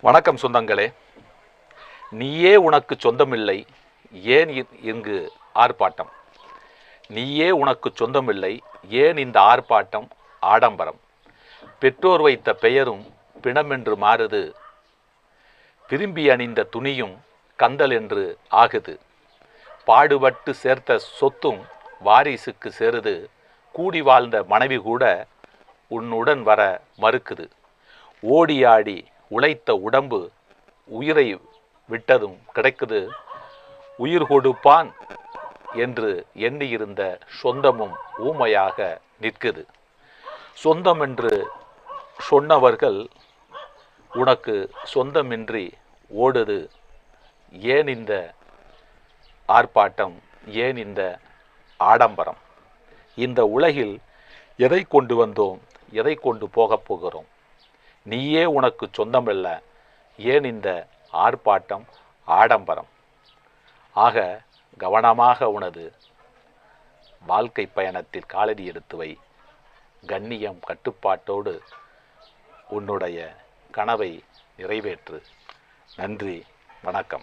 வணக்கம் சொந்தங்களே. நீயே உனக்கு சொந்தமில்லை ஏன் இங்கு ஆர்ப்பாட்டம்? நீயே உனக்கு சொந்தமில்லை ஏன் இந்த ஆர்ப்பாட்டம் ஆடம்பரம்? பெற்றோர் வைத்த பெயரும் பிணமென்று மாறுது. விரும்பி அணிந்த துணியும் கந்தல் என்று ஆகுது. பாடுபட்டு சேர்த்த சொத்தும் வாரிசுக்கு சேருது. கூடி வாழ்ந்த மனைவி கூட உன்னுடன் வர மறுக்குது. ஓடி ஆடி உழைத்த உடம்பு உயிரை விட்டதும் கிடைக்குது. உயிர் கொடுப்பான் என்று எண்ணியிருந்த சொந்தமும் ஊமையாக நிற்குது. சொந்தம் என்று சொன்னவர்கள் உனக்கு சொந்தமின்றி ஓடுது. ஏன் இந்த ஆர்ப்பாட்டம்? ஏன் இந்த ஆடம்பரம்? இந்த உலகில் எதை கொண்டு வந்தோம்? எதை கொண்டு போகப் போகிறோம்? நீயே உனக்கு சொந்தமில்ல. ஏன் இந்த ஆர்ப்பாட்டம் ஆடம்பரம்? ஆக கவனமாக உனது வாழ்க்கை பயணத்தில் காலடி எடுத்து வை. கண்ணியம் கட்டுப்பாட்டோடு உன்னுடைய கனவை நிறைவேற்று. நன்றி வணக்கம்.